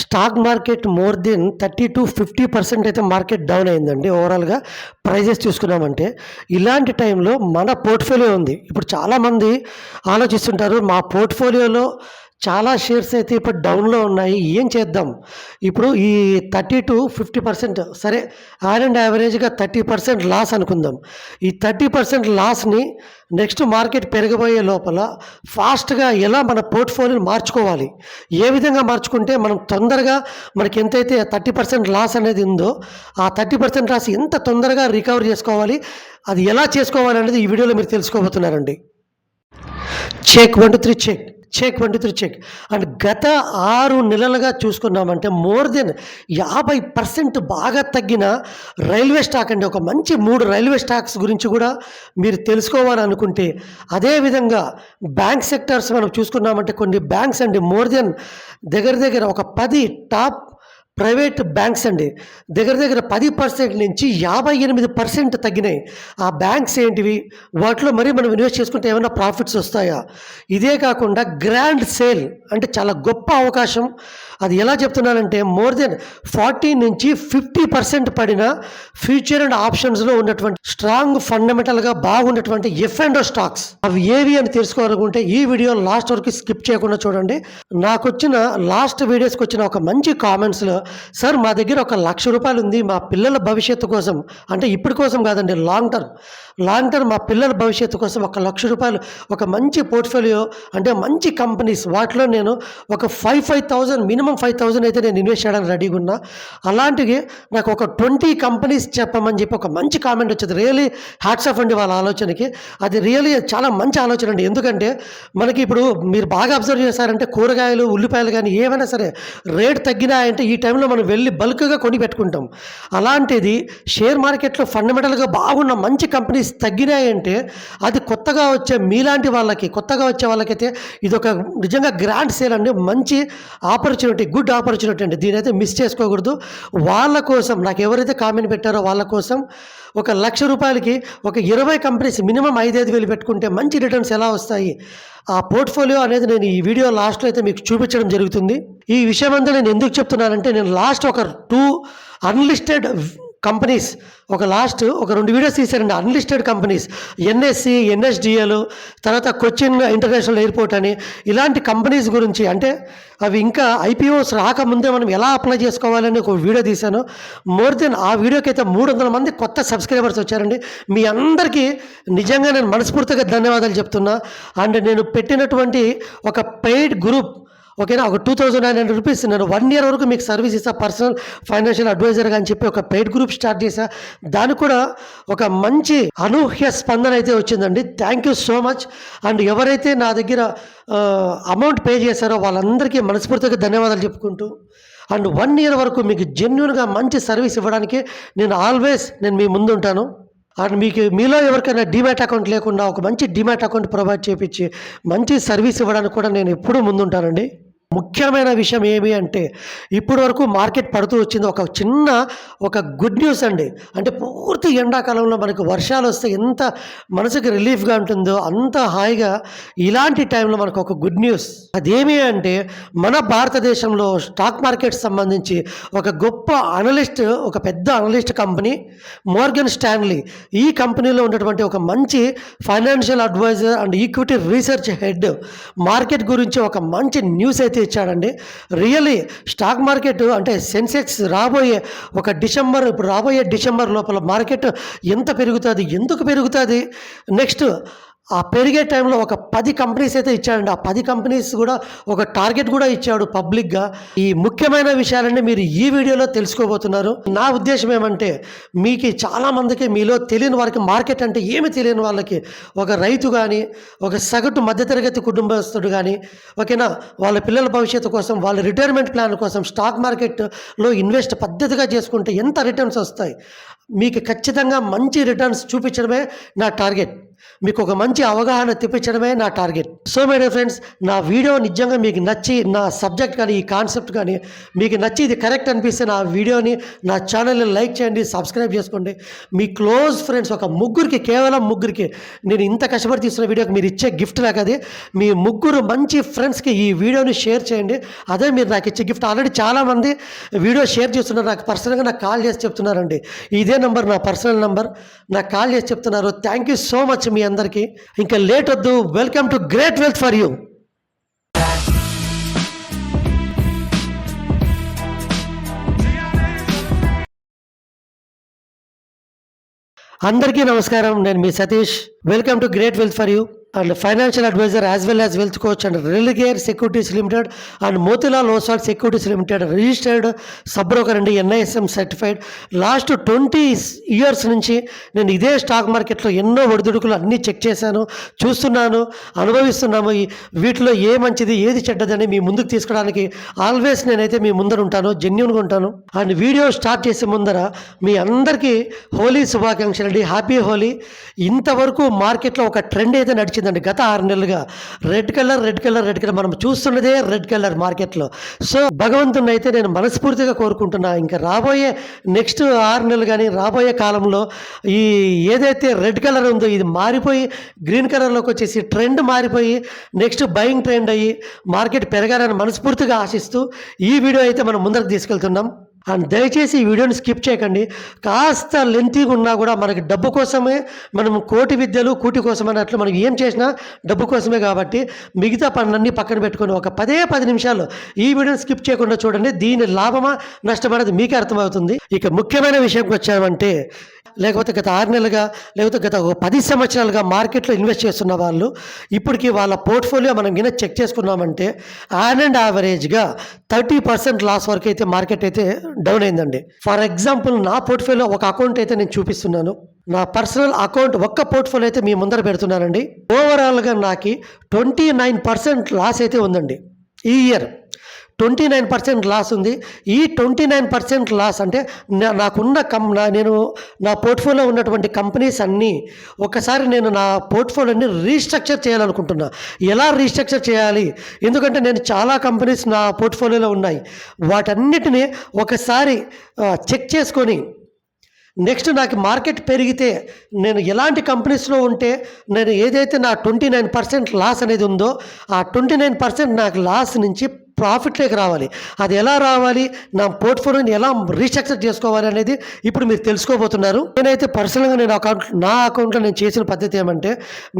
Stock market more than thirty to fifty percent అయితే market down అయిందండి. ఓవరాల్గా prices చూసుకున్నామంటే ఇలాంటి టైంలో మన పోర్ట్ఫోలియో ఉంది. ఇప్పుడు చాలామంది ఆలోచిస్తుంటారు మా పోర్ట్ఫోలియోలో చాలా షేర్స్ అయితే ఇప్పుడు డౌన్లో ఉన్నాయి. ఏం చేద్దాం? ఇప్పుడు ఈ థర్టీ టు ఫిఫ్టీ పర్సెంట్ సరే ఆన్ అండ్ యావరేజ్గా థర్టీ పర్సెంట్ లాస్ అనుకుందాం. ఈ థర్టీ పర్సెంట్ లాస్ని నెక్స్ట్ మార్కెట్ పెరగబోయే లోపల ఫాస్ట్గా ఎలా మన పోర్ట్ఫోలియోని మార్చుకోవాలి? ఏ విధంగా మార్చుకుంటే మనం తొందరగా మనకి ఎంతైతే థర్టీ పర్సెంట్ లాస్ అనేది ఉందో ఆ థర్టీ పర్సెంట్ లాస్ ఎంత తొందరగా రికవర్ చేసుకోవాలి? అది ఎలా చేసుకోవాలి అనేది ఈ వీడియోలో మీరు తెలుసుకోబోతున్నారండి. Check one two three check check one two three check and గత ఆరు నెలలుగా చూసుకున్నామంటే మోర్ దెన్ యాభై పర్సెంట్ బాగా తగ్గిన రైల్వే స్టాక్ అండి. ఒక మంచి మూడు రైల్వే స్టాక్స్ గురించి కూడా మీరు తెలుసుకోవాలి అనుకుంటే అదేవిధంగా బ్యాంక్ సెక్టర్స్ మనం చూసుకున్నామంటే కొన్ని బ్యాంక్స్ అండి మోర్ దెన్ దగ్గర దగ్గర ఒక పది టాప్ ప్రైవేట్ బ్యాంక్స్ అండి. దగ్గర దగ్గర పది పర్సెంట్ నుంచి యాభై ఎనిమిది పర్సెంట్ తగ్గినాయి. ఆ బ్యాంక్స్ ఏంటివి? వాటిలో మరి మనం ఇన్వెస్ట్ చేసుకుంటే ఏమైనా ప్రాఫిట్స్ వస్తాయా? ఇదే కాకుండా గ్రాండ్ సేల్ అంటే చాలా గొప్ప అవకాశం. అది ఎలా చెప్తున్నానంటే మోర్ దెన్ ఫార్టీ నుంచి ఫిఫ్టీ పర్సెంట్ పడిన ఫ్యూచర్ అండ్ ఆప్షన్స్లో ఉన్నటువంటి స్ట్రాంగ్ ఫండమెంటల్గా బాగున్నటువంటి ఎఫ్ అండ్ స్టాక్స్. అవి ఏవి అని తెలుసుకోవాలనుకుంటే ఈ వీడియో లాస్ట్ వరకు స్కిప్ చేయకుండా చూడండి. నాకు వచ్చిన లాస్ట్ వీడియోస్కి వచ్చిన ఒక మంచి కామెంట్స్లో సార్ మా దగ్గర ఒక లక్ష రూపాయలు ఉంది మా పిల్లల భవిష్యత్తు కోసం. అంటే ఇప్పటి కోసం కాదండి లాంగ్ టర్మ్ లాంగ్ టర్మ్ మా పిల్లల భవిష్యత్తు కోసం ఒక లక్ష రూపాయలు ఒక మంచి పోర్ట్ఫోలియో అంటే మంచి కంపెనీస్ వాటిలో నేను ఒక five five thousand minimum five thousand అయితే నేను ఇన్వెస్ట్ చేయడానికి రెడీగా ఉన్నా. అలాంటివి నాకు ఒక ట్వంటీ కంపెనీస్ చెప్పమని చెప్పి ఒక మంచి కామెంట్ వచ్చింది. రియలీ హ్యాట్స్ ఆఫ్ అండి వాళ్ళ ఆలోచనకి. అది రియలీ చాలా మంచి ఆలోచన అండి. ఎందుకంటే మనకి ఇప్పుడు మీరు బాగా అబ్జర్వ్ చేశారంటే కూరగాయలు ఉల్లిపాయలు కానీ ఏమైనా సరే రేట్ తగ్గినాయంటే ఈ టైంలో మనం వెళ్ళి బల్క్గా కొని పెట్టుకుంటాం. అలాంటిది షేర్ మార్కెట్లో ఫండమెంటల్గా బాగున్న మంచి కంపెనీస్ తగ్గినాయంటే అది కొత్తగా వచ్చే మీలాంటి వాళ్ళకి కొత్తగా వచ్చే వాళ్ళకైతే ఇది ఒక నిజంగా గ్రాండ్ సేల్ అండి. మంచి ఆపర్చునిటీ గుడ్ ఆపర్చునిటీ అండి. దీని అయితే మిస్ చేసుకోకూడదు. వాళ్ళ కోసం నాకు ఎవరైతే కామెంట్ పెట్టారో వాళ్ళ కోసం ఒక లక్ష రూపాయలకి ఒక ఇరవై కంపెనీస్ మినిమం ఐదైదు వేలు పెట్టుకుంటే మంచి రిటర్న్స్ ఎలా వస్తాయి? ఆ పోర్ట్ఫోలియో అనేది నేను ఈ వీడియో లాస్ట్లో అయితే మీకు చూపించడం జరుగుతుంది. ఈ విషయం అంతా నేను ఎందుకు చెప్తున్నానంటే నేను లాస్ట్ ఒక టూ అన్లిస్టెడ్ కంపెనీస్. ఒక లాస్ట్ ఒక రెండు వీడియోస్ తీశారండి అన్లిస్టెడ్ కంపెనీస్. ఎన్ఎస్సి ఎన్ఎస్డిఎల్ తర్వాత కొచ్చిన్ ఇంటర్నేషనల్ ఎయిర్పోర్ట్ అని. ఇలాంటి కంపెనీస్ గురించి అంటే అవి ఇంకా ఐపీఓస్ రాకముందే మనం ఎలా అప్లై చేసుకోవాలని ఒక వీడియో తీశాను. మోర్ దెన్ ఆ వీడియోకి అయితే మూడు వందల మంది కొత్త సబ్స్క్రైబర్స్ వచ్చారండి. మీ అందరికీ నిజంగా నేను మనస్ఫూర్తిగా ధన్యవాదాలు చెప్తున్నా. అండ్ నేను పెట్టినటువంటి ఒక పెయిడ్ గ్రూప్ ఓకేనా? ఒక two thousand nine hundred rupees నేను వన్ ఇయర్ వరకు మీకు సర్వీస్ ఇస్తా పర్సనల్ ఫైనాన్షియల్ అడ్వైజర్గా అని చెప్పి ఒక పెయిడ్ గ్రూప్ స్టార్ట్ చేశా. దానికి కూడా ఒక మంచి అనూహ్య స్పందన అయితే వచ్చిందండి. Thank you so much and ఎవరైతే నా దగ్గర అమౌంట్ పే చేశారో వాళ్ళందరికీ మనస్ఫూర్తిగా ధన్యవాదాలు చెప్పుకుంటూ అండ్ వన్ ఇయర్ వరకు మీకు జెన్యున్గా మంచి సర్వీస్ ఇవ్వడానికి నేను ఆల్వేస్ నేను మీ ముందు ఉంటాను అండ్ మీకు మీలో ఎవరికైనా డిమాట్ అకౌంట్ లేకుండా ఒక మంచి డిమాట్ అకౌంట్ ప్రొవైడ్ చేపించి మంచి సర్వీస్ ఇవ్వడానికి కూడా నేను ఎప్పుడూ ముందుంటానండి. ముఖ్యమైన విషయం ఏమి అంటే ఇప్పటి వరకు మార్కెట్ పడుతూ వచ్చింది. ఒక చిన్న ఒక గుడ్ న్యూస్ అండి. అంటే పూర్తి ఎండాకాలంలో మనకు వర్షాలు వస్తే ఎంత మనసుకి రిలీఫ్గా ఉంటుందో అంత హాయిగా ఇలాంటి టైంలో మనకు ఒక గుడ్ న్యూస్. అదేమి అంటే మన భారతదేశంలో స్టాక్ మార్కెట్ సంబంధించి ఒక గొప్ప అనలిస్ట్ ఒక పెద్ద అనలిస్ట్ కంపెనీ మోర్గన్ స్టాన్లీ ఈ కంపెనీలో ఉన్నటువంటి ఒక మంచి financial advisor and equity research head market గురించి ఒక మంచి న్యూస్ అయితే ఇచ్చాడండి. రియల్లీ స్టాక్ మార్కెట్ అంటే సెన్సెక్స్ రాబోయే ఒక డిసెంబర్ ఇప్పుడు రాబోయే డిసెంబర్ లోపల మార్కెట్ ఎంత పెరుగుతుంది ఎందుకు పెరుగుతుంది? నెక్స్ట్ ఆ పెరిగే టైంలో ఒక పది కంపెనీస్ అయితే ఇచ్చాడండి. ఆ పది కంపెనీస్ కూడా ఒక టార్గెట్ కూడా ఇచ్చాడు పబ్లిక్గా. ఈ ముఖ్యమైన విషయాలన్నీ మీరు ఈ వీడియోలో తెలుసుకోబోతున్నారు. నా ఉద్దేశం ఏమంటే మీకు చాలామందికి మీలో తెలియని వారికి మార్కెట్ అంటే ఏమి తెలియని వాళ్ళకి ఒక రైతు కానీ ఒక సగటు మధ్యతరగతి కుటుంబస్తుడు కానీ ఓకేనా? వాళ్ళ పిల్లల భవిష్యత్తు కోసం వాళ్ళ రిటైర్మెంట్ ప్లాన్ కోసం స్టాక్ మార్కెట్లో ఇన్వెస్ట్ పద్ధతిగా చేసుకుంటే ఎంత రిటర్న్స్ వస్తాయి? మీకు ఖచ్చితంగా మంచి రిటర్న్స్ చూపించడమే నా టార్గెట్ మీకు ఒక మంచి అవగాహన తెప్పించడమే నా target so my dear friends నా వీడియో నిజంగా మీకు నచ్చి నా సబ్జెక్ట్ కానీ ఈ కాన్సెప్ట్ కానీ మీకు నచ్చి ఇది కరెక్ట్ అనిపిస్తే నా వీడియోని నా ఛానల్ని లైక్ చేయండి సబ్స్క్రైబ్ చేసుకోండి. మీ క్లోజ్ ఫ్రెండ్స్ ఒక ముగ్గురికి కేవలం ముగ్గురికి నేను ఇంత కష్టపడి తీస్తున్న వీడియోకి మీరు ఇచ్చే గిఫ్ట్ నాకు అది. మీ ముగ్గురు మంచి ఫ్రెండ్స్కి ఈ వీడియోని షేర్ చేయండి. అదే మీరు నాకు ఇచ్చే గిఫ్ట్ ఆల్రెడీ చాలామంది వీడియో షేర్ చేస్తున్నారు. నాకు పర్సనల్గా నాకు కాల్ చేసి చెప్తున్నారండి. ఇదే నెంబర్ నా పర్సనల్ నెంబర్ నాకు కాల్ చేసి చెప్తున్నారు థ్యాంక్ యూ సో మచ్ మీ అందరికీ. ఇంకా లేట్ వద్దు welcome to great wealth for you అందరికీ నమస్కారం నేను మీ Satish. Welcome to great wealth for you and financial advisor as well as wealth coach and Religare securities limited and Motilal Oswal securities limited registered sub broker అండి NISM certified. Last twenty years నుంచి నేను ఇదే stock మార్కెట్లో ఎన్నో ఒడిదుడుకులు అన్నీ check చేశాను చూస్తున్నాను అనుభవిస్తున్నాము. వీటిలో ఏ మంచిది ఏది చెడ్డదని మీ ముందుకు తీసుకోవడానికి ఆల్వేస్ నేనైతే మీ ముందర ఉంటాను జెన్యున్గా ఉంటాను. అండ్ వీడియో స్టార్ట్ చేసే ముందర మీ అందరికీ హోలీ శుభాకాంక్షలు అండి. హ్యాపీ హోలీ. ఇంతవరకు మార్కెట్లో ఒక ట్రెండ్ అయితే వచ్చిందండి. గత ఆరు నెలలుగా red colour red colour red colour. మనం చూస్తున్నదే రెడ్ కలర్ మార్కెట్లో. సో భగవంతుని అయితే నేను మనస్ఫూర్తిగా కోరుకుంటున్నా. ఇంకా రాబోయే నెక్స్ట్ ఆరు నెలలు కానీ రాబోయే కాలంలో ఈ ఏదైతే రెడ్ కలర్ ఉందో ఇది మారిపోయి గ్రీన్ కలర్లోకి వచ్చేసి ట్రెండ్ మారిపోయి నెక్స్ట్ బయింగ్ ట్రెండ్ అయ్యి మార్కెట్ పెరగాలని మనస్ఫూర్తిగా ఆశిస్తూ ఈ వీడియో అయితే మనం ముందరకు తీసుకెళ్తున్నాం. అండ్ దయచేసి ఈ వీడియోని స్కిప్ చేయకండి. కాస్త లెంతీగా ఉన్నా కూడా మనకి డబ్బు కోసమే మనం కోటి విద్యలు కూటి కోసం అన్నట్లు మనం ఏం చేసినా డబ్బు కోసమే కాబట్టి మిగతా పనులన్నీ పక్కన పెట్టుకొని ఒక పదే పది నిమిషాలు ఈ వీడియోని స్కిప్ చేయకుండా చూడండి. దీని లాభమా నష్టమనేది మీకే అర్థమవుతుంది. ఇక ముఖ్యమైన విషయంకి వచ్చామంటే లేకపోతే గత ఆరు నెలలుగా లేకపోతే గత ఒక పది సంవత్సరాలుగా మార్కెట్లో ఇన్వెస్ట్ చేస్తున్న వాళ్ళు ఇప్పటికి వాళ్ళ పోర్ట్ఫోలియో మనం గిన చెక్ చేసుకున్నామంటే ఆన్ అండ్ యావరేజ్గా థర్టీ పర్సెంట్ లాస్ వరకు అయితే మార్కెట్ అయితే డౌన్ అయిందండి. ఫర్ ఎగ్జాంపుల్ నా పోర్ట్ఫోలియో ఒక అకౌంట్ అయితే నేను చూపిస్తున్నాను. నా పర్సనల్ అకౌంట్ ఒక్క పోర్ట్ఫోలియో అయితే మీ ముందర పెడుతున్నానండి. ఓవరాల్గా నాకు ట్వంటీ నైన్ పర్సెంట్ లాస్ అయితే ఉందండి. ఈ year. Twenty nine percent loss ఉంది. ఈ ట్వంటీ నైన్ పర్సెంట్ లాస్ అంటే నా- నాకున్న కం నా నేను నా పోర్ట్ఫోలియో ఉన్నటువంటి కంపెనీస్ అన్నీ ఒకసారి నేను నా పోర్ట్ఫోలియోని రీస్ట్రక్చర్ చేయాలనుకుంటున్నా. ఎలా రీస్ట్రక్చర్ చేయాలి? ఎందుకంటే నేను చాలా కంపెనీస్ నా పోర్ట్ఫోలియోలో ఉన్నాయి. వాటన్నిటిని ఒకసారి చెక్ చేసుకొని నెక్స్ట్ నాకు మార్కెట్ పెరిగితే నేను ఎలాంటి కంపెనీస్లో ఉంటే నేను ఏదైతే నా ట్వంటీ నైన్ పర్సెంట్ లాస్ అనేది ఉందో ఆ ట్వంటీ నైన్ పర్సెంట్ నాకు లాస్ నుంచి ప్రాఫిట్లోకి రావాలి. అది ఎలా రావాలి? నా పోర్ట్ఫోలియోని ఎలా రీస్ట్రక్చర్ చేసుకోవాలి అనేది ఇప్పుడు మీరు తెలుసుకోబోతున్నారు. నేనైతే పర్సనల్గా నేను అకౌంట్ నా అకౌంట్లో నేను చేసిన పద్ధతి ఏమంటే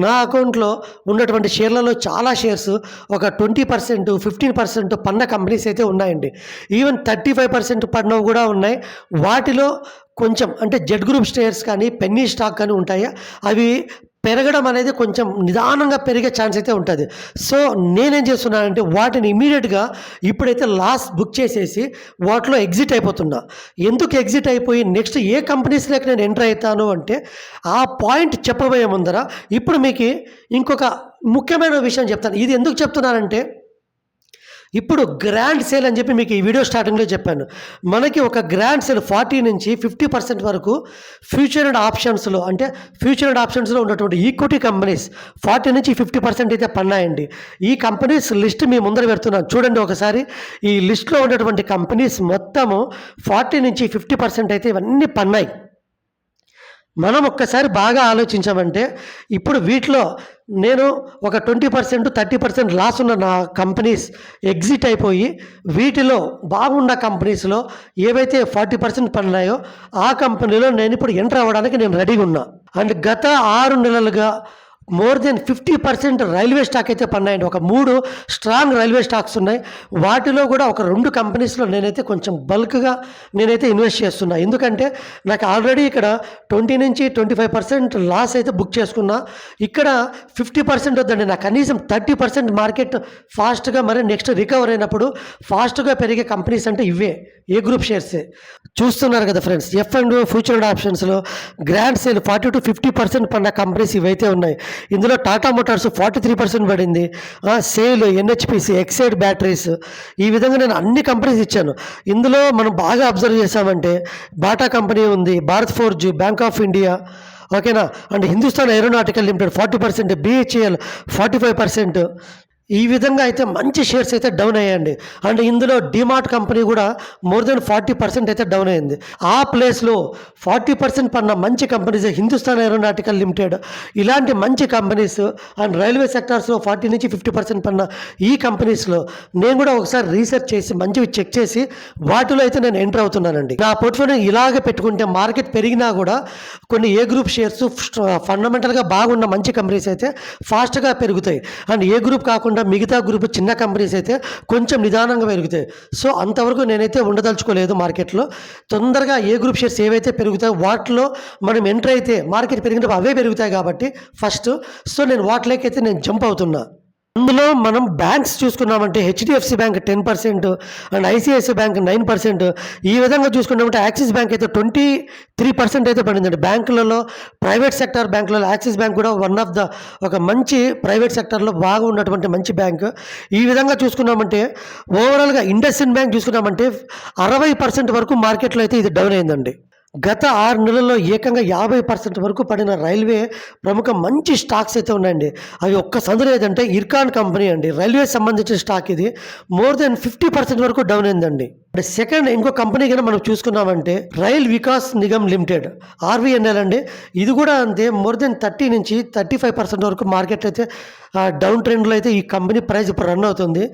నా అకౌంట్లో ఉన్నటువంటి షేర్లలో చాలా షేర్స్ ఒక ట్వంటీ పర్సెంట్ ఫిఫ్టీన్ పర్సెంట్ పన్న కంపెనీస్ అయితే ఉన్నాయండి. ఈవెన్ థర్టీ ఫైవ్ పర్సెంట్ పడినవి కూడా ఉన్నాయి. వాటిలో కొంచెం అంటే జెడ్ గ్రూప్ షేర్స్ కానీ పెన్నీ స్టాక్ కానీ ఉంటాయి? అవి పెరగడం అనేది కొంచెం నిదానంగా పెరిగే ఛాన్స్ అయితే ఉంటుంది. సో నేనేం చేస్తున్నానంటే వాటిని ఇమీడియట్గా ఇప్పుడైతే లాస్ బుక్ చేసేసి వాటిలో ఎగ్జిట్ అయిపోతున్నా. ఎందుకు ఎగ్జిట్ అయిపోయి నెక్స్ట్ ఏ కంపెనీస్లోకి నేను ఎంటర్ అవుతాను అంటే ఆ పాయింట్ చెప్పబోయే ముందర ఇప్పుడు మీకు ఇంకొక ముఖ్యమైన విషయం చెప్తాను. ఇది ఎందుకు చెప్తున్నానంటే ఇప్పుడు గ్రాండ్ సేల్ అని చెప్పి మీకు ఈ వీడియో స్టార్టింగ్లో చెప్పాను. మనకి ఒక గ్రాండ్ సేల్ ఫార్టీ నుంచి ఫిఫ్టీ పర్సెంట్ వరకు ఫ్యూచర్ అండ్ ఆప్షన్స్లో అంటే ఫ్యూచర్ అండ్ ఆప్షన్స్లో ఉన్నటువంటి ఈక్విటీ కంపెనీస్ ఫార్టీ నుంచి ఫిఫ్టీ పర్సెంట్ అయితే పన్నాయండి. ఈ కంపెనీస్ లిస్ట్ మీ ముందర పెడుతున్నాను. చూడండి ఒకసారి. ఈ లిస్ట్లో ఉన్నటువంటి కంపెనీస్ మొత్తము ఫార్టీ నుంచి ఫిఫ్టీ పర్సెంట్ అయితే ఇవన్నీ పన్నాయి. మనం ఒక్కసారి బాగా ఆలోచించామంటే ఇప్పుడు వీటిలో నేను ఒక twenty percent thirty percent loss ఉన్న నా కంపెనీస్ ఎగ్జిట్ అయిపోయి వీటిలో బాగున్న కంపెనీస్లో ఏవైతే ఫార్టీ పర్సెంట్ పడినాయో ఆ కంపెనీలో నేను ఇప్పుడు ఎంటర్ అవ్వడానికి నేను రెడీగా ఉన్నా. అండ్ గత ఆరు నెలలుగా more than fifty percent railway stock అయితే పన్నాయండి. ఒక మూడు స్ట్రాంగ్ రైల్వే స్టాక్స్ ఉన్నాయి. వాటిలో కూడా ఒక రెండు కంపెనీస్లో నేనైతే కొంచెం బల్క్గా నేనైతే ఇన్వెస్ట్ చేస్తున్నా. ఎందుకంటే నాకు ఆల్రెడీ ఇక్కడ ట్వంటీ నుంచి ట్వంటీ ఫైవ్ పర్సెంట్ లాస్ అయితే బుక్ చేసుకున్నా. ఇక్కడ ఫిఫ్టీ పర్సెంట్ వద్దండి. నాకు కనీసం థర్టీ పర్సెంట్ మార్కెట్ ఫాస్ట్గా మరి నెక్స్ట్ రికవర్ అయినప్పుడు ఫాస్ట్గా పెరిగే కంపెనీస్ అంటే ఇవే ఏ గ్రూప్ షేర్సే చూస్తున్నారు కదా ఫ్రెండ్స్ ఎఫ్ అండ్ ఫ్యూచర్ ఆప్షన్స్లో grand sale forty to fifty percent పడిన కంపెనీస్ ఇవైతే ఉన్నాయి. ఇందులో Tata motors forty three percent పడింది. సేల్ ఎన్హెచ్పిసి ఎక్సైడ్ బ్యాటరీస్ ఈ విధంగా నేను అన్ని కంపెనీస్ ఇచ్చాను. ఇందులో మనం బాగా అబ్జర్వ్ చేసామంటే బాటా కంపెనీ ఉంది Bharat forge bank of India ఓకేనా? And Hindustan aeronautical limited forty percent BHL forty five percent. ఈ విధంగా అయితే మంచి షేర్స్ అయితే డౌన్ అయ్యాయండి. అండ్ ఇందులో డిమార్ట్ కంపెనీ కూడా మోర్ దెన్ ఫార్టీ పర్సెంట్ అయితే డౌన్ అయింది. ఆ ప్లేస్లో ఫార్టీ పర్సెంట్ పన్న మంచి కంపెనీస్ హిందుస్థాన్ ఏరోనాటికల్ లిమిటెడ్ ఇలాంటి మంచి కంపెనీస్ అండ్ రైల్వే సెక్టార్స్లో ఫార్టీ నుంచి ఫిఫ్టీ పర్సెంట్ పన్న ఈ కంపెనీస్లో నేను కూడా ఒకసారి రీసెర్చ్ చేసి మంచివి చెక్ చేసి వాటిలో అయితే నేను ఎంటర్ అవుతున్నానండి. నా పోర్ట్ఫోలియో ఇలాగే పెట్టుకుంటే మార్కెట్ పెరిగినా కూడా కొన్ని ఏ గ్రూప్ షేర్స్ ఫండమెంటల్గా బాగున్న మంచి కంపెనీస్ అయితే ఫాస్ట్గా పెరుగుతాయి. అండ్ ఏ గ్రూప్ కాకుండా మిగతా గ్రూప్ చిన్న కంపెనీస్ అయితే కొంచెం నిదానంగా పెరుగుతాయి. సో అంతవరకు నేనైతే ఉండదలుచుకోలేదు మార్కెట్లో. తొందరగా ఏ గ్రూప్ షేర్స్ ఏవైతే పెరుగుతాయో వాటిలో మనం ఎంటర్ అయితే మార్కెట్ పెరిగినప్పుడు అవే పెరుగుతాయి కాబట్టి ఫస్ట్. సో నేను వాటిలోకి అయితే నేను జంప్ అవుతున్నా. అందులో మనం banks చూసుకున్నామంటే HDFC bank ten percent and ICICI bank nine percent ఈ విధంగా చూసుకున్నామంటే యాక్సిస్ బ్యాంక్ అయితే ట్వంటీ త్రీ పర్సెంట్ అయితే పడిందండి. బ్యాంకులలో ప్రైవేట్ సెక్టర్ బ్యాంకులలో యాక్సిస్ బ్యాంక్ కూడా వన్ ఆఫ్ ద ఒక మంచి ప్రైవేట్ సెక్టర్లో బాగా ఉన్నటువంటి మంచి బ్యాంక్ ఈ విధంగా చూసుకున్నామంటే ఓవరాల్గా ఇండస్ఇన్ బ్యాంక్ చూసుకున్నామంటే అరవై పర్సెంట్ వరకు మార్కెట్లో అయితే ఇది డౌన్ అయిందండి. గత ఆరు నెలల్లో ఏకంగా యాభై పర్సెంట్ వరకు పడిన రైల్వే ప్రముఖ మంచి స్టాక్స్ అయితే ఉన్నాయండి. అవి ఒక్క సందులో ఏదంటే ఇర్కాన్ కంపెనీ అండి. రైల్వే సంబంధించిన స్టాక్ ఇది. మోర్ దెన్ ఫిఫ్టీ పర్సెంట్ వరకు డౌన్ అయిందండి. సెకండ్ ఇంకో కంపెనీ కన్నా మనం చూసుకున్నామంటే rail Vikas Nigam limited RVNL అండి. ఇది కూడా అంతే. మోర్ దెన్ థర్టీ నుంచి థర్టీ ఫైవ్ పర్సెంట్ వరకు మార్కెట్ అయితే డౌన్ ట్రెండ్లో అయితే ఈ కంపెనీ ప్రైస్ ఇప్పుడు రన్ అవుతుంది.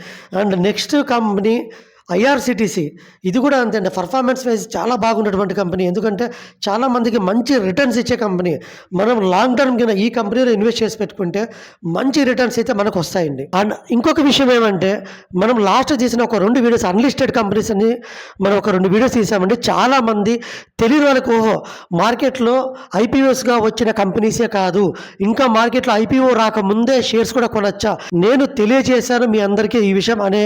And next company IRCTC. ఇది కూడా అంతే అండి పర్ఫార్మెన్స్ వైజ్ చాలా బాగున్నటువంటి కంపెనీ. ఎందుకంటే చాలామందికి మంచి రిటర్న్స్ ఇచ్చే కంపెనీ. మనం లాంగ్ టర్మ్ కింద ఈ కంపెనీలో ఇన్వెస్ట్ చేసి పెట్టుకుంటే మంచి రిటర్న్స్ అయితే మనకు వస్తాయండి. అండ్ ఇంకొక విషయం ఏమంటే మనం లాస్ట్ చేసిన ఒక రెండు వీడియోస్ అన్లిస్టెడ్ కంపెనీస్ అని మనం ఒక రెండు వీడియోస్ తీసామండి. చాలామంది తెలియని వాళ్ళకి ఓహో మార్కెట్లో ఐపీఓస్గా వచ్చిన కంపెనీసే కాదు. ఇంకా మార్కెట్లో ఐపీఓ రాకముందే షేర్స్ కూడా కొనొచ్చా? నేను తెలియజేశాను మీ అందరికీ ఈ విషయం అనే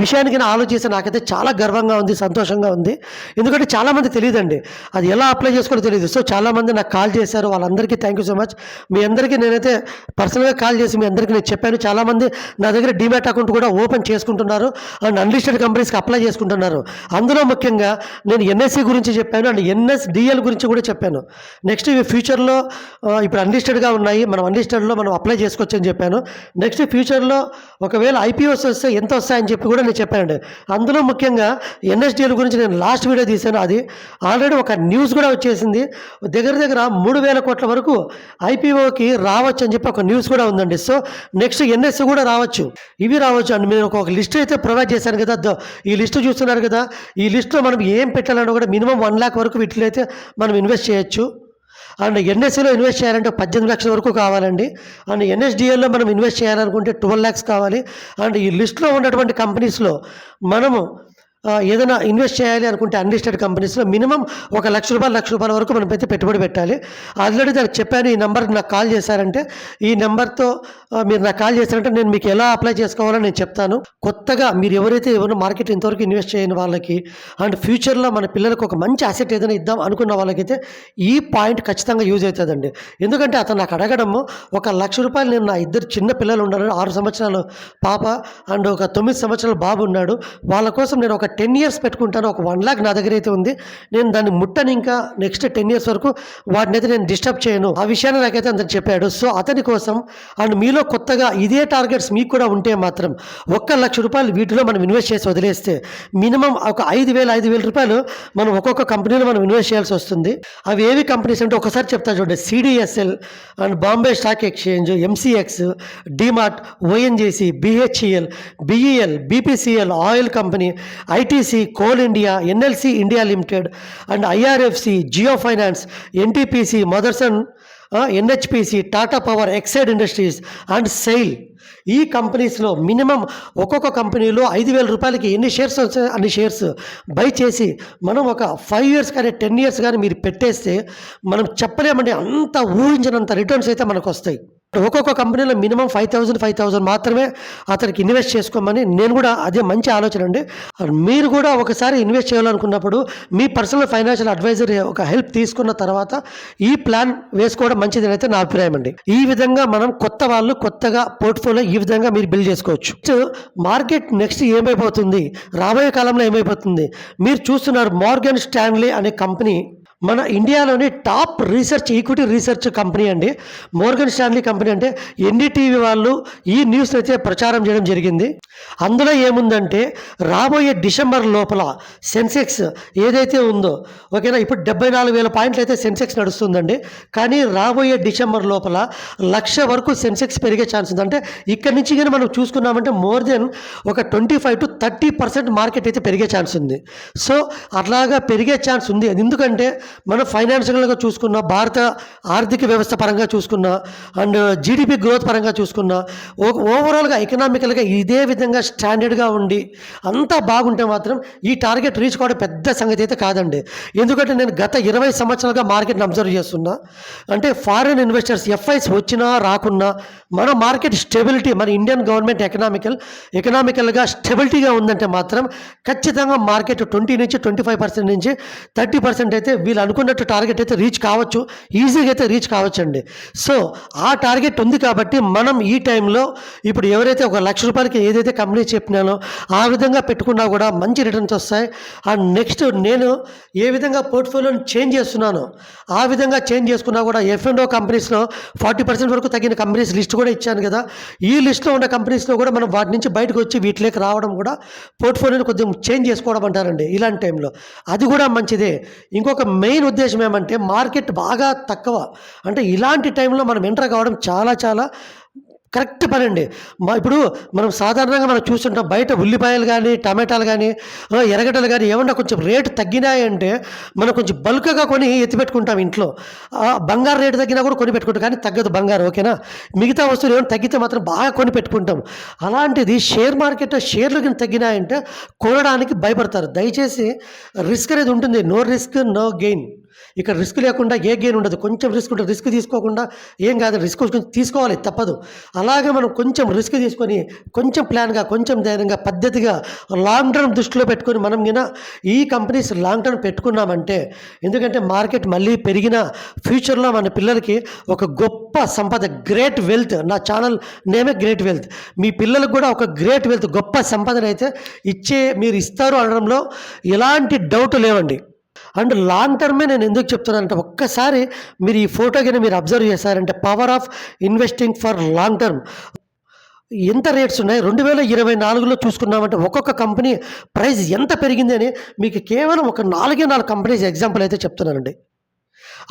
విషయానికి నా ఆలోచిస్తే నాకైతే చాలా గర్వంగా ఉంది సంతోషంగా ఉంది. ఎందుకంటే చాలామంది తెలియదండి. అది ఎలా అప్లై చేసుకోవాలో తెలియదు. సో చాలామంది నాకు కాల్ చేశారు. వాళ్ళందరికీ థ్యాంక్ యూ సో మచ్ మీ అందరికీ నేనైతే పర్సనల్గా కాల్ చేసి మీ అందరికీ నేను చెప్పాను. చాలామంది నా దగ్గర డిమాట్ అకౌంట్ కూడా ఓపెన్ చేసుకుంటున్నారు అండ్ అన్లిస్టెడ్ కంపెనీస్కి అప్లై చేసుకుంటున్నారు. అందులో ముఖ్యంగా నేను ఎన్ఎస్సి గురించి చెప్పాను అండ్ ఎన్ఎస్డిఎల్ గురించి కూడా చెప్పాను. నెక్స్ట్ ఇవి ఫ్యూచర్లో ఇప్పుడు అన్లిస్టెడ్గా ఉన్నాయి. మనం అన్లిస్టెడ్లో మనం అప్లై చేసుకోవచ్చు అని చెప్పాను. నెక్స్ట్ ఫ్యూచర్లో ఒకవేళ ఐపీఓస్ వస్తే ఎంత వస్తాయని చెప్పి కూడా నేను చెప్పానండి అందులో ముఖ్యంగా ఎన్ఎస్డిఎల్ గురించి నేను లాస్ట్ వీడియో తీశాను. అది ఆల్రెడీ ఒక న్యూస్ కూడా వచ్చేసింది. దగ్గర దగ్గర మూడు వేల కోట్ల వరకు ఐపీఓకి రావచ్చు అని చెప్పి ఒక న్యూస్ కూడా ఉందండి. సో నెక్స్ట్ ఎన్ఎస్ కూడా రావచ్చు. ఇవి రావచ్చు. అండి మీరు ఒక లిస్ట్ అయితే ప్రొవైడ్ చేశాను కదా. ఈ లిస్ట్ చూస్తున్నారు కదా. ఈ లిస్ట్లో మనం ఏం పెట్టాలన్నా కూడా మినిమం వన్ ల్యాక్ వరకు వీటిలో అయితే మనం ఇన్వెస్ట్ చేయొచ్చు. అండ్ ఎన్ఎస్సీలో ఇన్వెస్ట్ చేయాలంటే పద్దెనిమిది లక్షల వరకు కావాలండి. అండ్ ఎన్ఎస్డిఎల్లో మనం ఇన్వెస్ట్ చేయాలనుకుంటే ట్వెల్వ్ ల్యాక్స్ కావాలి. అండ్ ఈ లిస్ట్లో ఉన్నటువంటి కంపెనీస్లో మనము ఏదైనా ఇన్వెస్ట్ చేయాలి అనుకుంటే అన్లిస్టెడ్ కంపెనీస్లో మినిమం ఒక లక్ష రూపాయలు లక్ష రూపాయల వరకు మనం అయితే పెట్టుబడి పెట్టాలి. ఆల్రెడీ దానికి చెప్పాను ఈ నెంబర్కి నాకు కాల్ చేశారంటే ఈ నెంబర్తో మీరు నాకు కాల్ చేశారంటే నేను మీకు ఎలా అప్లై చేసుకోవాలో నేను చెప్తాను. కొత్తగా మీరు ఎవరైతే ఎవరు మార్కెట్ ఇంతవరకు ఇన్వెస్ట్ చేయని వాళ్ళకి అండ్ ఫ్యూచర్లో మన పిల్లలకు ఒక మంచి అసెట్ ఏదైనా ఇద్దాం అనుకున్న వాళ్ళకైతే ఈ పాయింట్ ఖచ్చితంగా యూజ్ అవుతుందండి. ఎందుకంటే అతను నాకు అడగడము ఒక లక్ష రూపాయలు నేను నా ఇద్దరు చిన్న పిల్లలు ఉన్నారు ఆరు సంవత్సరాలు పాప అండ్ ఒక తొమ్మిది సంవత్సరాల బాబు ఉన్నాడు. వాళ్ళ కోసం నేను ఒక టెన్ ఇయర్స్ పెట్టుకుంటాను ఒక వన్ లాక్ నా దగ్గర అయితే ఉంది. నేను దాన్ని ముట్టని ఇంకా నెక్స్ట్ టెన్ ఇయర్స్ వరకు వాటిని అయితే నేను డిస్టర్బ్ చేయను. ఆ విషయాన్ని నాకైతే అతను చెప్పాడు సో అతని కోసం అండ్ మీలో కొత్తగా ఇదే టార్గెట్స్ మీకు కూడా ఉంటే మాత్రం ఒక్క లక్ష రూపాయలు వీటిలో మనం ఇన్వెస్ట్ చేసి వదిలేస్తే మినిమం ఒక ఐదు వేల ఐదు వేల రూపాయలు మనం ఒక్కొక్క కంపెనీలో మనం ఇన్వెస్ట్ చేయాల్సి వస్తుంది. అవి ఏవి కంపెనీస్ అంటే ఒకసారి చెప్తా చూడండి. CDSL and Bombay stock exchange MCX DMart ONGC BHEL BEL BPCL oil company ITC coal India NLC India limited and IRFC Jio finance NTPC Motherson NHPC Tata power Exide industries and SAIL. ఈ కంపెనీస్లో minimum ఒక్కొక్క కంపెనీలో ఐదు వేల రూపాయలకి ఎన్ని shares వస్తాయో అన్ని షేర్స్ బై చేసి మనం ఒక ఫైవ్ ఇయర్స్ కానీ టెన్ ఇయర్స్ కానీ మీరు పెట్టేస్తే మనం చెప్పలేమండి అంత ఊహించినంత రిటర్న్స్ అయితే మనకు వస్తాయి ఒక్కొక్క కంపెనీలో minimum five thousand five thousand మాత్రమే అతనికి ఇన్వెస్ట్ చేసుకోమని నేను కూడా అదే మంచి ఆలోచన అండి. మీరు కూడా ఒకసారి ఇన్వెస్ట్ చేయాలనుకున్నప్పుడు మీ పర్సనల్ ఫైనాన్షియల్ అడ్వైజర్ ఒక హెల్ప్ తీసుకున్న తర్వాత ఈ ప్లాన్ వేసుకోవడం మంచిది అయితే నా అభిప్రాయం అండి. ఈ విధంగా మనం కొత్త వాళ్ళు కొత్తగా పోర్ట్ఫోలియో ఈ విధంగా మీరు బిల్డ్ చేసుకోవచ్చు. మార్కెట్ నెక్స్ట్ ఏమైపోతుంది? రాబోయే కాలంలో ఏమైపోతుంది? మీరు చూస్తున్నారు మార్గన్ స్టాన్లీ అనే కంపెనీ మన ఇండియాలోని top research equity research company అండి. మోర్గన్ స్టాన్లీ కంపెనీ అంటే ఎన్డీటీవీ వాళ్ళు ఈ న్యూస్ అయితే ప్రచారం చేయడం జరిగింది. అందులో ఏముందంటే రాబోయే డిసెంబర్ లోపల సెన్సెక్స్ ఏదైతే ఉందో ఓకేనా ఇప్పుడు డెబ్బై నాలుగు వేల పాయింట్లు అయితే సెన్సెక్స్ నడుస్తుందండి. కానీ రాబోయే డిసెంబర్ లోపల లక్ష వరకు సెన్సెక్స్ పెరిగే ఛాన్స్ ఉంది. అంటే ఇక్కడి నుంచి కానీ మనం చూసుకున్నామంటే మోర్ దెన్ ఒక twenty five to thirty percent market అయితే పెరిగే ఛాన్స్ ఉంది. సో అట్లాగా పెరిగే ఛాన్స్ ఉంది. ఎందుకంటే మనం ఫైనాన్షియల్గా చూసుకున్న భారత ఆర్థిక వ్యవస్థ పరంగా చూసుకున్న అండ్ జీడిపి గ్రోత్ పరంగా చూసుకున్న ఓ- ఓవరాల్గా ఎకనామికల్గా ఇదే విధంగా స్టాండర్డ్గా ఉండి అంతా బాగుంటే మాత్రం ఈ టార్గెట్ రీచ్ కావడం పెద్ద సంగతి అయితే కాదండి. ఎందుకంటే నేను గత ఇరవై సంవత్సరాలుగా మార్కెట్ని అబ్జర్వ్ చేస్తున్నా. అంటే ఫారిన్ ఇన్వెస్టర్స్ ఎఫ్ఐస్ వచ్చినా రాకున్నా మన మార్కెట్ స్టెబిలిటీ మన ఇండియన్ గవర్నమెంట్ ఎకనామికల్ ఎకనామికల్గా స్టెబిలిటీగా ఉందంటే మాత్రం ఖచ్చితంగా మార్కెట్ ట్వంటీ నుంచి ట్వంటీ ఫైవ్ పర్సెంట్ నుంచి థర్టీ పర్సెంట్ అయితే వీళ్ళు అనుకున్నట్టు టార్గెట్ అయితే రీచ్ కావచ్చు ఈజీగా అయితే రీచ్ కావచ్చండి. సో ఆ టార్గెట్ ఉంది కాబట్టి మనం ఈ టైంలో ఇప్పుడు ఎవరైతే ఒక లక్ష రూపాయలకి ఏదైతే కంపెనీ చెప్పినానో ఆ విధంగా పెట్టుకున్నా కూడా మంచి రిటర్న్స్ వస్తాయి. అండ్ నెక్స్ట్ నేను ఏ విధంగా పోర్ట్ఫోలియోని చేంజ్ చేస్తున్నానో ఆ విధంగా చేంజ్ చేసుకున్నా కూడా ఎఫ్ అండ్ ఓ కంపెనీస్లో ఫార్టీ పర్సెంట్ వరకు తగ్గిన కంపెనీస్ లిస్ట్ కూడా ఇచ్చాను కదా. ఈ లిస్ట్లో ఉన్న కంపెనీస్లో కూడా మనం వాటి నుంచి బయటకు వచ్చి వీటిలోకి రావడం కూడా పోర్ట్ఫోలియోని కొద్దిగా చేంజ్ చేసుకోవడం అంటారండి ఇలాంటి టైంలో అది కూడా మంచిదే. ఇంకొక మెయిన్ ఉద్దేశం ఏమంటే మార్కెట్ బాగా తక్కువ. అంటే ఇలాంటి టైంలో మనం ఎంటర్ కావడం చాలా చాలా కరెక్ట్ పని అండి మా ఇప్పుడు మనం సాధారణంగా మనం చూస్తుంటాం బయట ఉల్లిపాయలు కానీ టమాటాలు కానీ ఆ, ఎర్రగడ్డలు కానీ ఏమన్నా కొంచెం రేటు తగ్గినాయంటే మనం కొంచెం బల్క్గా కొని ఎత్తిపెట్టుకుంటాం ఇంట్లో. బంగారు రేటు తగ్గినా కూడా కొని పెట్టుకుంటాం కానీ తగ్గదు బంగారు ఓకేనా? మిగతా వస్తువులు ఏమైనా తగ్గితే మాత్రం బాగా కొని పెట్టుకుంటాం. అలాంటిది షేర్ మార్కెట్ షేర్లు కానీ తగ్గినాయంటే కొనడానికి భయపడతారు. దయచేసి రిస్క్ అనేది ఉంటుంది. No risk no gain. ఇక్కడ రిస్క్ లేకుండా ఏ గేన్ ఉండదు. కొంచెం రిస్క్ ఉంటుంది రిస్క్ తీసుకోకుండా ఏం కాదు రిస్క్ కొంచెం తీసుకోవాలి తప్పదు. అలాగే మనం కొంచెం రిస్క్ తీసుకొని కొంచెం ప్లాన్గా కొంచెం ధైర్యంగా పద్ధతిగా లాంగ్ టర్మ్ దృష్టిలో పెట్టుకొని మనం గిన ఈ కంపెనీస్ లాంగ్ టర్మ్ పెట్టుకున్నామంటే ఎందుకంటే మార్కెట్ మళ్ళీ పెరిగిన ఫ్యూచర్లో మన పిల్లలకి ఒక గొప్ప సంపద గ్రేట్ వెల్త్. నా ఛానల్ నేమే గ్రేట్ వెల్త్. మీ పిల్లలకు కూడా ఒక గ్రేట్ వెల్త్ గొప్ప సంపదన అయితే ఇచ్చే మీరు ఇస్తారు అనడంలో ఎలాంటి డౌట్ లేవండి. అండ్ లాంగ్ టర్మే నేను ఎందుకు చెప్తున్నానంటే ఒక్కసారి మీరు ఈ ఫోటో కింద మీరు అబ్జర్వ్ చేశారంటే power of investing for long term ఎంత రేట్స్ ఉన్నాయి? రెండు వేల ఇరవై నాలుగులో చూసుకున్నామంటే ఒక్కొక్క కంపెనీ ప్రైస్ ఎంత పెరిగింది అని మీకు కేవలం ఒక నాలుగే నాలుగు కంపెనీస్ ఎగ్జాంపుల్ అయితే చెప్తున్నానండి.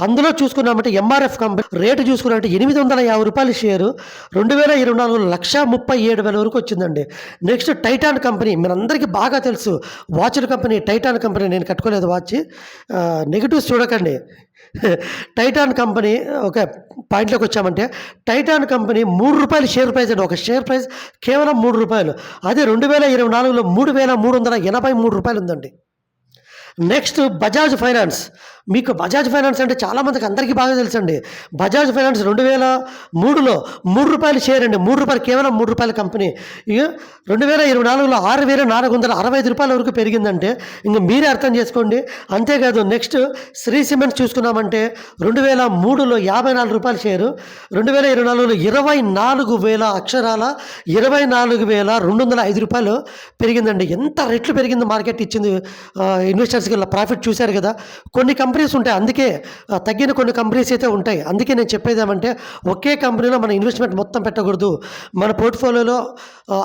అందులో చూసుకున్నామంటే ఎంఆర్ఎఫ్ కంపెనీ రేటు చూసుకున్నామంటే ఎనిమిది వందల యాభై రూపాయల షేరు రెండు వేల ఇరవై నాలుగు లక్ష ముప్పై ఏడు వేల వరకు వచ్చిందండి. నెక్స్ట్ టైటాన్ కంపెనీ మీరందరికీ బాగా తెలుసు. వాచ్ల కంపెనీ టైటాన్ కంపెనీ నేను కట్టుకోలేదు వాచ్ నెగిటివ్స్ చూడకండి. టైటాన్ కంపెనీ ఒక పాయింట్లోకి వచ్చామంటే టైటాన్ కంపెనీ మూడు రూపాయలు షేర్ ప్రైస్ అండి. ఒక షేర్ ప్రైస్ కేవలం మూడు రూపాయలు. అదే రెండు వేల ఇరవై నాలుగులో మూడు వేల మూడు వందల ఎనభై మూడు రూపాయలు ఉందండి. Next Bajaj finance. మీకు బజాజ్ ఫైనాన్స్ అంటే చాలామందికి అందరికీ బాగా తెలుసండి. బజాజ్ ఫైనాన్స్ రెండు వేల మూడులో మూడు రూపాయలు షేర్ అండి. మూడు రూపాయలు కేవలం మూడు రూపాయల కంపెనీ. రెండు వేల ఇరవై నాలుగులో ఆరు వేల నాలుగు వందల అరవై ఐదు రూపాయల వరకు పెరిగిందంటే ఇంక మీరే అర్థం చేసుకోండి. అంతేకాదు నెక్స్ట్ శ్రీ సిమెంట్స్ చూసుకున్నామంటే రెండు వేల మూడులో యాభై నాలుగు రూపాయల షేరు రెండు వేల ఇరవై నాలుగులో ఇరవై నాలుగు వేల అక్షరాల ఇరవై నాలుగు వేల రెండు వందల ఐదు రూపాయలు పెరిగిందండి. ఎంత రెట్లు పెరిగింది మార్కెట్ ఇచ్చింది ఇన్వెస్టర్స్కి ప్రాఫిట్ చూశారు కదా కొన్ని కంపెనీస్ ఉంటాయి. అందుకే తగ్గిన కొన్ని కంపెనీస్ అయితే ఉంటాయి. అందుకే నేను చెప్పేది ఏమంటే ఒకే కంపెనీలో మన ఇన్వెస్ట్మెంట్ మొత్తం పెట్టకూడదు. మన పోర్ట్ఫోలియోలో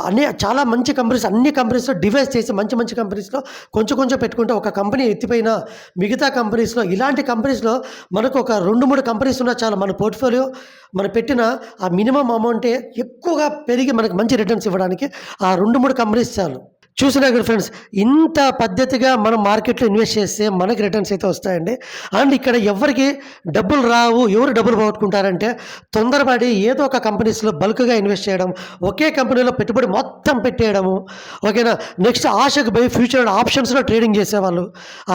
అన్ని చాలా మంచి కంపెనీస్ అన్ని కంపెనీస్లో డివైస్ చేసి మంచి మంచి కంపెనీస్లో కొంచెం కొంచెం పెట్టుకుంటే ఒక కంపెనీ ఎత్తిపోయినా మిగతా కంపెనీస్లో ఇలాంటి కంపెనీస్లో మనకు ఒక రెండు మూడు కంపెనీస్ ఉన్నా చాలా మన పోర్ట్ఫోలియో మనం పెట్టిన ఆ మినిమం అమౌంటే ఎక్కువగా పెరిగి మనకి మంచి రిటర్న్స్ ఇవ్వడానికి ఆ రెండు మూడు కంపెనీస్ చాలు. చూసినా కదా ఫ్రెండ్స్ ఇంత పద్ధతిగా మనం మార్కెట్లో ఇన్వెస్ట్ చేస్తే మనకి రిటర్న్స్ అయితే వస్తాయండి. అండ్ ఇక్కడ ఎవరికి డబ్బులు రావు ఎవరు డబ్బులు పోగొట్టుకుంటారంటే తొందరపడి ఏదో ఒక కంపెనీస్లో బల్క్గా ఇన్వెస్ట్ చేయడం ఒకే కంపెనీలో పెట్టుబడి మొత్తం పెట్టేయడము ఓకేనా? నెక్స్ట్ ఆశకు పోయి ఫ్యూచర్ ఆప్షన్స్లో ట్రేడింగ్ చేసేవాళ్ళు.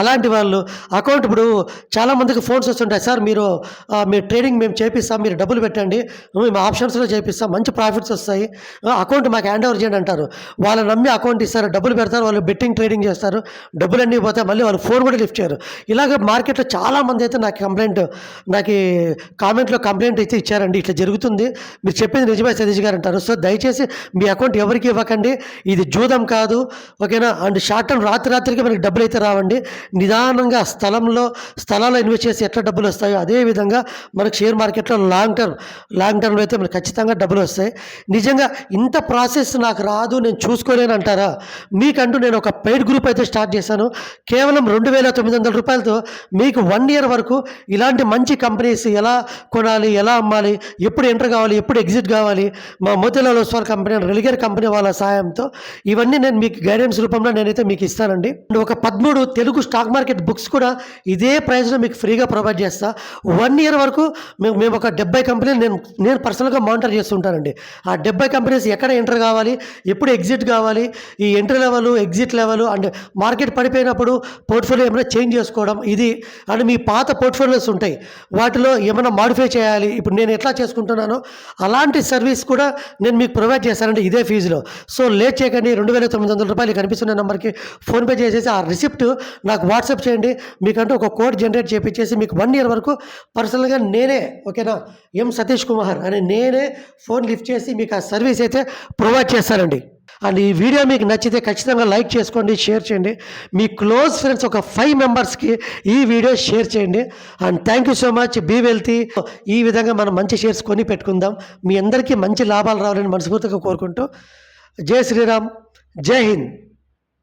అలాంటి వాళ్ళు అకౌంట్ ఇప్పుడు చాలామందికి ఫోన్స్ వస్తుంటాయి. సార్ మీరు మీ మీరు ట్రేడింగ్ మేము చేపిస్తాం మీరు డబ్బులు పెట్టండి మేము ఆప్షన్స్లో చేపిస్తాం మంచి ప్రాఫిట్స్ వస్తాయి అకౌంట్ మాకు హ్యాండ్ ఓవర్ చేయండి అంటారు. వాళ్ళు నమ్మి అకౌంట్ ఇస్తారు? డబ్బులు పెడతారు వాళ్ళు బెట్టింగ్ ట్రేడింగ్ చేస్తారు. డబ్బులు అన్నీ పోతే మళ్ళీ వాళ్ళు ఫోన్ కూడా లిఫ్ట్ చేయరు. ఇలాగ మార్కెట్లో చాలామంది అయితే నాకు కంప్లైంట్ నాకు కామెంట్లో కంప్లైంట్ అయితే ఇచ్చారండి. ఇట్లా జరుగుతుంది. మీరు చెప్పింది నిజమే సతీష్ గారు అంటారు. సో దయచేసి మీ అకౌంట్ ఎవరికి ఇవ్వకండి. ఇది జూదం కాదు. ఓకేనా? అండ్ షార్ట్ టర్మ్ రాత్రి రాత్రికి మనకి డబ్బులు అయితే రావండి. నిదానంగా స్థలంలో స్థలాల్లో ఇన్వెస్ట్ చేసి ఎట్లా డబ్బులు వస్తాయో అదే విధంగా మనకు షేర్ మార్కెట్లో లాంగ్ టర్మ్ లాంగ్ టర్మ్లో అయితే మనకు ఖచ్చితంగా డబ్బులు వస్తాయి. నిజంగా ఇంత ప్రాసెస్ నాకు రాదు నేను చూసుకోలేను అంటారా మీకంటూ నేను ఒక పెయిడ్ గ్రూప్ అయితే స్టార్ట్ చేశాను. కేవలం రెండు వేల తొమ్మిది వందల రూపాయలతో మీకు వన్ ఇయర్ వరకు ఇలాంటి మంచి కంపెనీస్ ఎలా కొనాలి ఎలా అమ్మాలి ఎప్పుడు ఎంటర్ కావాలి ఎప్పుడు ఎగ్జిట్ కావాలి మా Motilal Oswal company Religare company వాళ్ళ సహాయంతో ఇవన్నీ నేను మీకు గైడెన్స్ రూపంలో నేనైతే మీకు ఇస్తానండి. ఒక పదమూడు తెలుగు స్టాక్ మార్కెట్ బుక్స్ కూడా ఇదే ప్రైస్లో మీకు ఫ్రీగా ప్రొవైడ్ చేస్తా. వన్ ఇయర్ వరకు మేము మేము ఒక డెబ్బై కంపెనీలు నేను నేను పర్సనల్గా మానిటర్ చేస్తుంటానండి. ఆ డెబ్బై కంపెనీస్ ఎక్కడ ఎంటర్ కావాలి ఎప్పుడు ఎగ్జిట్ కావాలి ఈ entry level exit level and market పడిపోయినప్పుడు పోర్ట్ఫోలియో ఏమైనా చేంజ్ చేసుకోవడం ఇది. అండ్ మీ పాత పోర్ట్ఫోలియోస్ ఉంటాయి. వాటిలో ఏమైనా మాడిఫై చేయాలి? ఇప్పుడు నేను ఎట్లా చేసుకుంటున్నానో అలాంటి సర్వీస్ కూడా నేను మీకు ప్రొవైడ్ చేశానండి ఇదే ఫీజులో సో లేట్ చేయకండి. రెండు వేల తొమ్మిది వందల రూపాయలు కనిపిస్తున్న నెంబర్కి ఫోన్పే చేసేసి ఆ రిసిప్ట్ నాకు వాట్సాప్ చేయండి. మీకంటూ ఒక కోడ్ జనరేట్ చేపించేసి మీకు వన్ ఇయర్ వరకు పర్సనల్గా నేనే ఓకేనా ఎం సతీష్ కుమార్ అని నేనే ఫోన్ లిఫ్ట్ చేసి మీకు ఆ సర్వీస్ అయితే ప్రొవైడ్ చేస్తానండి. అండ్ ఈ వీడియో మీకు నచ్చితే ఖచ్చితంగా లైక్ చేసుకోండి షేర్ చేయండి. మీ క్లోజ్ ఫ్రెండ్స్ ఒక ఫైవ్ మెంబర్స్కి ఈ వీడియో షేర్ చేయండి. And thank you so much. Be wealthy. ఈ విధంగా మనం మంచి షేర్స్ కొని పెట్టుకుందాం. మీ అందరికీ మంచి లాభాలు రావాలని మనస్ఫూర్తిగా కోరుకుంటూ. జై శ్రీరామ్. జై హింద్.